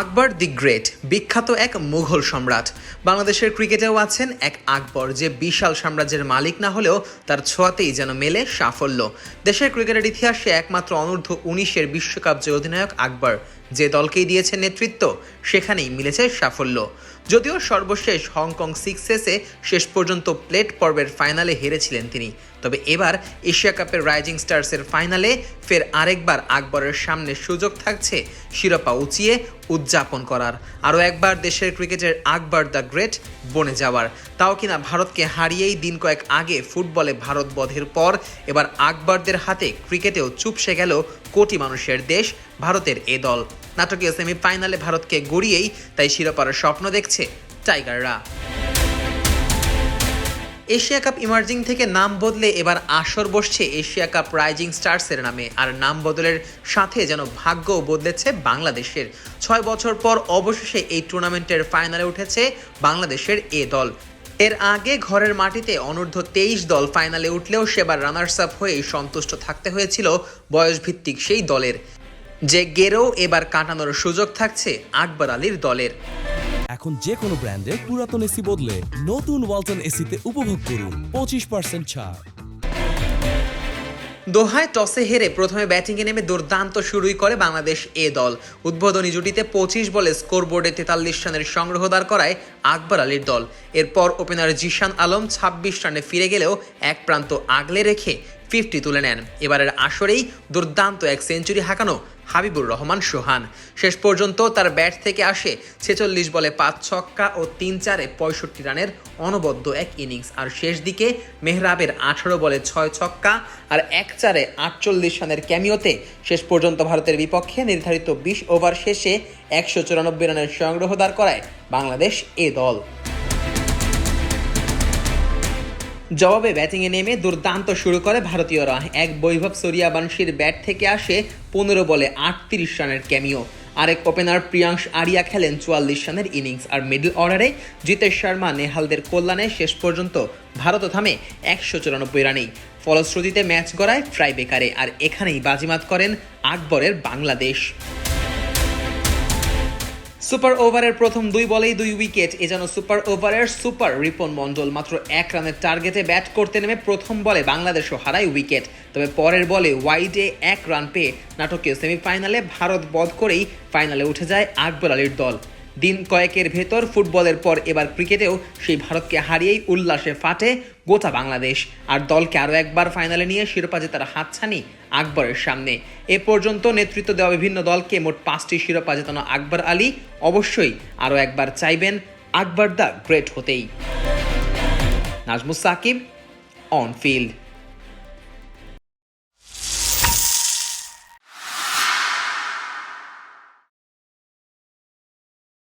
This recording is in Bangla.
আকবর দি গ্রেট, বিখ্যাত এক মুঘল সম্রাট। বাংলাদেশের ক্রিকেটেও আছেন এক আকবর, যে বিশাল সাম্রাজ্যের মালিক না হলেও তার ছোঁয়াতেই যেন মেলে সাফল্য। দেশের ক্রিকেটের ইতিহাসে একমাত্র অনূর্ধ্ব উনিশের বিশ্বকাপ যে অধিনায়ক আকবর যে দলকেই দিয়েছে নেতৃত্ব, সেখানেই মিলেছে সাফল্য। যদিও সর্বশেষ হংকং সিক্সেসে শেষ পর্যন্ত প্লেট পর্বের ফাইনালে হেরেছিলেন তিনি। তবে এবার এশিয়া কাপের রাইজিং স্টার্সের ফাইনালে ফের আরেকবার আকবরের সামনে সুযোগ থাকছে শিরোপা উঁচিয়ে উদযাপন করার। আরও একবার দেশের ক্রিকেটের আকবর দ্য গ্রেট বনে যাওয়ার। তাও কিনা ভারতকে হারিয়েই দিন কয়েক আগে ফুটবলে ভারত বধের পর এবার আকবরদের হাতে ক্রিকেটেও চুপসে গেল কোটি মানুষের দেশ ভারতের এ দল। নাটকীয় সেমিফাইনালে ভারতকে গড়িয়েই তাই শিরোপার স্বপ্ন দেখছে টাইগাররা। এশিয়া কাপ ইমার্জিং থেকে নাম বদলে এবার আসর বসছে এশিয়া কাপ রাইজিং স্টার্সের নামে, আর নাম বদলের সাথে যেন ভাগ্যও বদলেছে বাংলাদেশের। ছয় বছর পর অবশেষে এই টুর্নামেন্টের ফাইনালে উঠেছে বাংলাদেশের এ দল। এর আগে ঘরের মাটিতে অনূর্ধ্ব তেইশ দল ফাইনালে উঠলেও সেবার রানার্স আপ হয়েই সন্তুষ্ট থাকতে হয়েছিল বয়সভিত্তিক সেই দলের। যে গেরও এবার কাটানোর সুযোগ থাকছে আকবর আলীর দলের। এখন যে কোনো ব্র্যান্ডের পুরাতন এসি বদলে নতুন ওয়ালটন এসিতে উপভোগ করুন পঁচিশ পার্সেন্ট ছাড়। দোহায় টসে হেরে প্রথমে ব্যাটিংয়ে নেমে দুর্দান্ত শুরুই করে বাংলাদেশ এ দল। উদ্বোধনী জুটিতে পঁচিশ বলে স্কোরবোর্ডে তেতাল্লিশ রানের সংগ্রহ দাঁড় করায় আকবর আলীর দল। এরপর ওপেনার জিশান আলম ছাব্বিশ রানে ফিরে গেলেও এক প্রান্ত আগলে রেখে ফিফটি তুলে নেন। এবারের আসরেই দুর্দান্ত এক সেঞ্চুরি হাঁকানো হাবিবুর রহমান সোহান। শেষ পর্যন্ত তার ব্যাট থেকে আসে ছেচল্লিশ বলে পাঁচ ছক্কা ও তিন চারে পঁয়ষট্টি রানের অনবদ্য এক ইনিংস। আর শেষ দিকে মেহরাবের আঠারো বলে ছয় ছক্কা আর এক চারে আটচল্লিশ রানের ক্যামিওতে শেষ পর্যন্ত ভারতের বিপক্ষে নির্ধারিত বিশ ওভার শেষে একশো চুরানব্বই রানের সংগ্রহ দাঁড় করায় বাংলাদেশ এ দল। জবাবে ব্যাটিংয়ে নেমে দুর্দান্ত শুরু করে ভারতীয়রা। এক বৈভব সরিয়াবানশির ব্যাট থেকে আসে পনেরো বলে আটত্রিশ রানের ক্যামিও। আরেক ওপেনার প্রিয়াংশ আরিয়া খেলেন চুয়াল্লিশ রানের ইনিংস আর মিডল অর্ডারে জিতেশ শর্মা নেহালদের কল্যাণে শেষ পর্যন্ত ভারত থামে একশো চুরানব্বই রানেই। ফলশ্রুতিতে ম্যাচ গড়ায় ট্রাই বেকারে আর এখানেই বাজিমাত করেন আকবরের বাংলাদেশ। সুপার ওভারের প্রথম দুই বলেই দুই উইকেট। এ যেন সুপার ওভারের সুপার রিপন মণ্ডল মাত্র এক রানের টার্গেটে ব্যাট করতে নেমে প্রথম বলে বাংলাদেশও হারায় উইকেট। তবে পরের বলে ওয়াইডে এক রান পেয়ে নাটকীয় সেমিফাইনালে ভারত বধ করেই ফাইনালে উঠে যায় আকবর আলীর দল। দিন কয়েকের ভেতর ফুটবলের পর এবার ক্রিকেটেও সেই ভারতকে হারিয়েই উল্লাসে ফাটে গোটা বাংলাদেশ। আর দলকে আরও একবার ফাইনালে নিয়ে শিরোপা জেতার হাতছানি আকবরের সামনে। এ পর্যন্ত নেতৃত্ব দেওয়া বিভিন্ন দলকে মোট পাঁচটি শিরোপা জেতানো আকবর আলী। অবশ্যই আরও একবার চাইবেন আকবর দ্য গ্রেট হতেই। Najmus Shakib on field